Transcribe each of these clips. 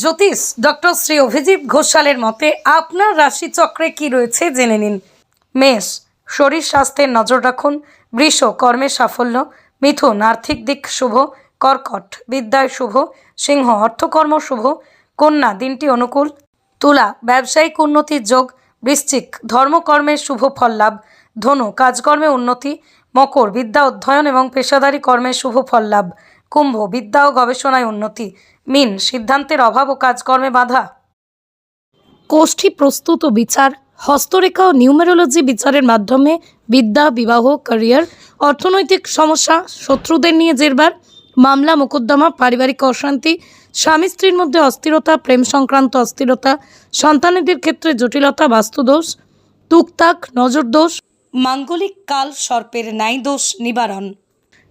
জ্যোতিষ doctor Shri Abhijit ঘোষালের মতে, আপনার রাশিচক্রে কি রয়েছে জেনে নিন। মেষ, শরীর স্বাস্থ্যের নজর রাখুন, বৃষ কর্মে সাফল্য, মিথুন আর্থিক দিক শুভ, কর্কট বিদ্যায় শুভ, সিংহ অর্থকর্ম শুভ, কন্যা দিনটি অনুকূল, তুলা ব্যবসায়িক উন্নতির যোগ, বৃশ্চিক ধর্মকর্মের শুভ ফল লাভ, ধনু কাজকর্মে উন্নতি, মকর বিদ্যা অধ্যয়ন এবং পেশাদারী কর্মের শুভ ফল লাভ। কুম্ভ, বিদ্যা ও গবেষণায় উন্নতি। মিন, সিদ্ধান্তের অভাব ও কাজকর্মে বাধা। কোষ্ঠী প্রস্তুত ও বিচার, হস্তরেখা ও নিউমেরোলজি বিচারের মাধ্যমে বিদ্যা, বিবাহ, ক্যারিয়ার, অর্থনৈতিক সমস্যা, শত্রুদের নিয়ে জেরবার, মামলা, মোকদ্দমা, পারিবারিক অশান্তি, স্বামী স্ত্রীর মধ্যে অস্থিরতা, প্রেম সংক্রান্ত অস্থিরতা, সন্তানেদের ক্ষেত্রে জটিলতা, বাস্তুদোষ, তুকতাক, নজরদোষ, মাঙ্গলিক কাল, সর্পের ন্যায় দোষ নিবারণ।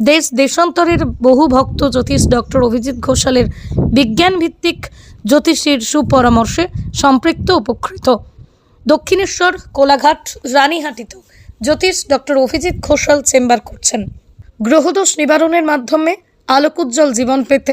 দেশ দেশান্তরের বহু ভক্ত জ্যোতিষ ডক্টর অভিজিৎ ঘোষালের বিজ্ঞান ভিত্তিক জ্যোতিষীর সুপরামর্শে সম্পৃক্ত উপকৃত। দক্ষিণেশ্বর, কোলাঘাট, রানীহাটিতেও জ্যোতিষ ডক্টর অভিজিৎ ঘোষাল চেম্বার করছেন। গ্রহদোষ নিবারণের মাধ্যমে আলোকোজ্জ্বল জীবন পেতে